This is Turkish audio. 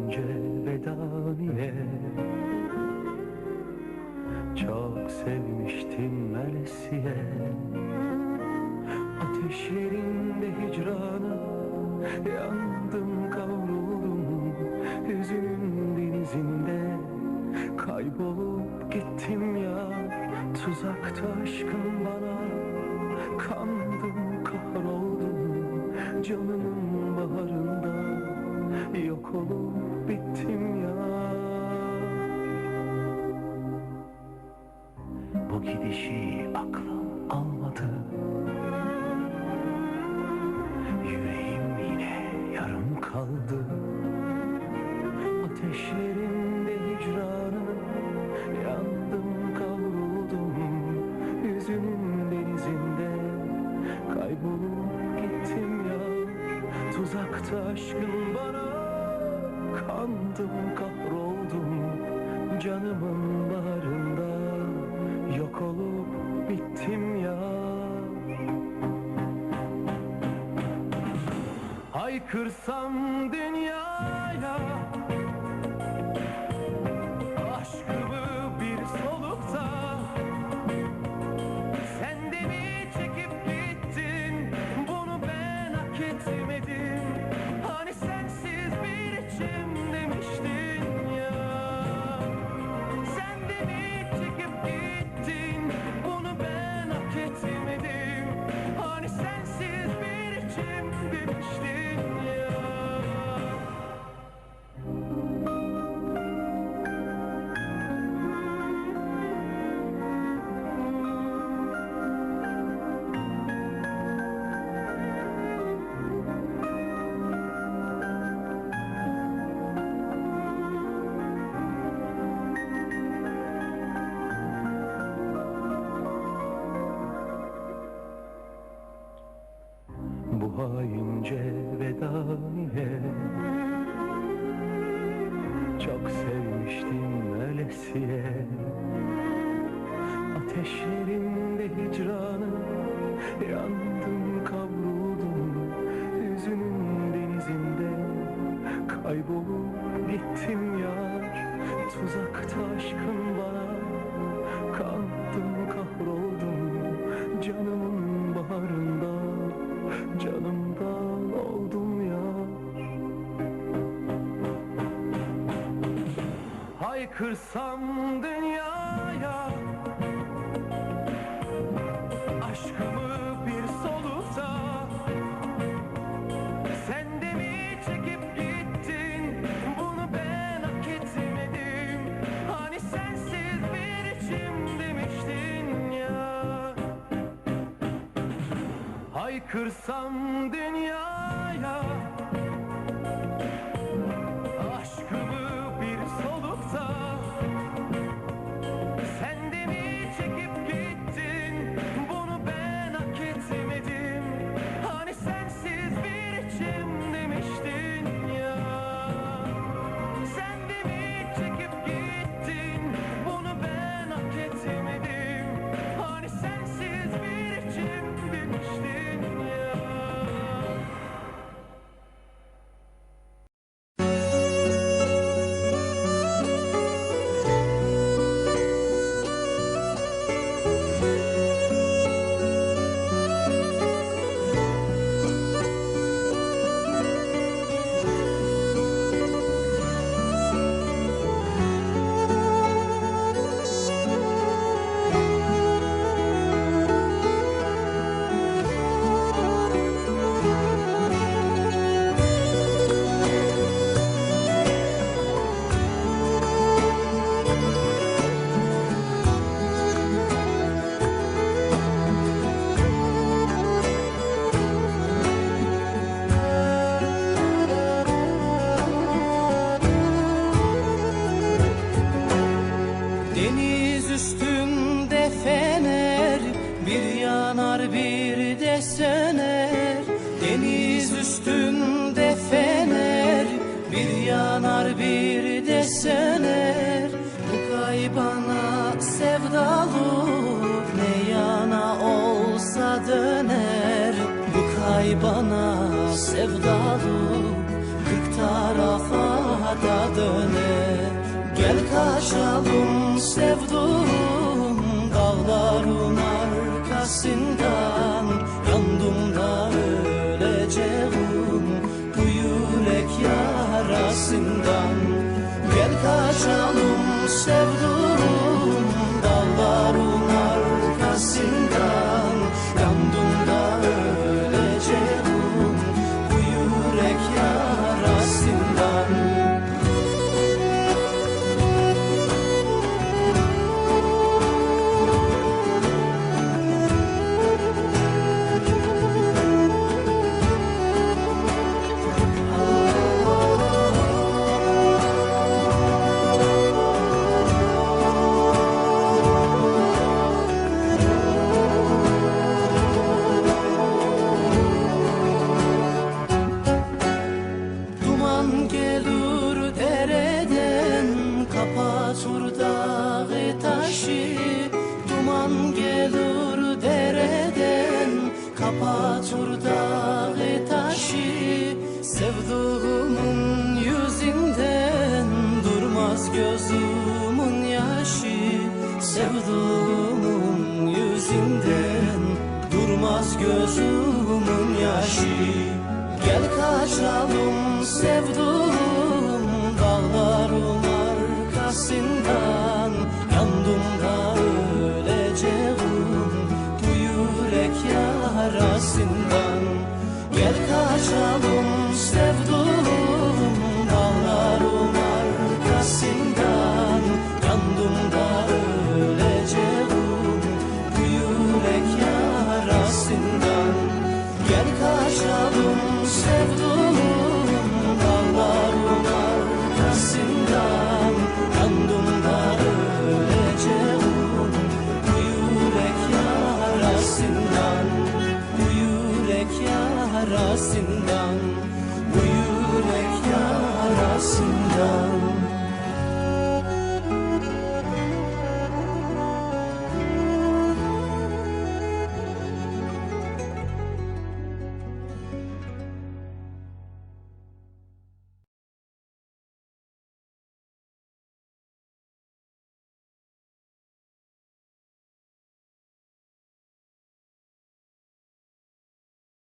Haince veda niye Çok sevmiştim Melesiye Ateşlerinde hicrana Yandım kavruldum. Hüzünün denizinde Kaybolup gittim ya. Tuzakta aşkın bana Kandım kahroldum. Canımın baharında Yok olup bittim ya. Bu gidişi aklım almadı. Yüreğim yine yarım kaldı. Ateşlerinde hicranı Yandım kavruldum. Yüzünün denizinde Kaybolup gittim ya. Tuzakta aşkın bana Kandım kahroldum Canımın baharında. Yok olup bittim ya. Haykırsam dünyaya Bu haince veda niye Çok sevmiştim öylesiye. Ateşlerinde hicranı Yandım Haykırsam dünyaya Aşkımı bir solukta Sen de mi çekip gittin? Bunu ben hak etmedim. Hani sensiz bir içim demiştin ya. Haykırsam dünyaya da döne Gel kaçalım sevduğum dağların arkasından gözümün yaşı Sevduğumun yüzünden durmaz gözümün yaşı. Gel kaçalım sevduğum dağların arkasından. Yandım da öleceğim bu yürek yarasından. Gel kaçalım yarasından Bu yürek yarasından